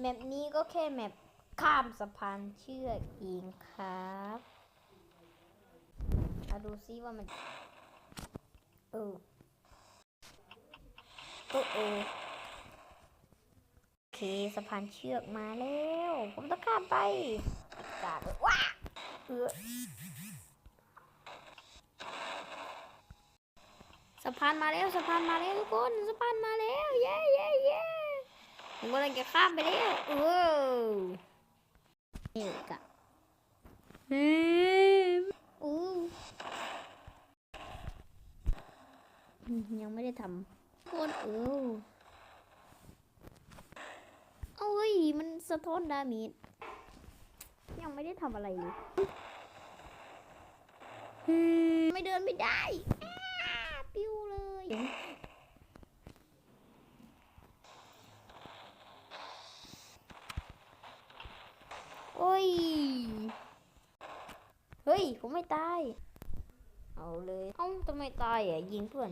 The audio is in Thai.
แมปนี้ก็แค่แมปข้ามสะพานเชือกเองครับมาดูซิว่ามันเออเออเออโอเคสะพานเชือกมาแล้ว ผมต้องข้ามไปกาดว้าเออสะพานมาแล้วสะพานมาแล้วทุกคนสะพานมาแล้ว ผมกำลังจะข้ามไปแล้วเออเอกอะเฮ้ยอู้อืมยังไม่ได้ทำโคตรเออเอาเฮ้ย มันสะท้อนดาเมจยังไม่ได้ทำอะไรเลยอืมไม่เดินไม่ได้อ้าปิ้วเลย โอ้ย เฮ้ย ผมไม่ตาย เอาเลย เอ้าทำไมตายอะ ยิงเพื่อน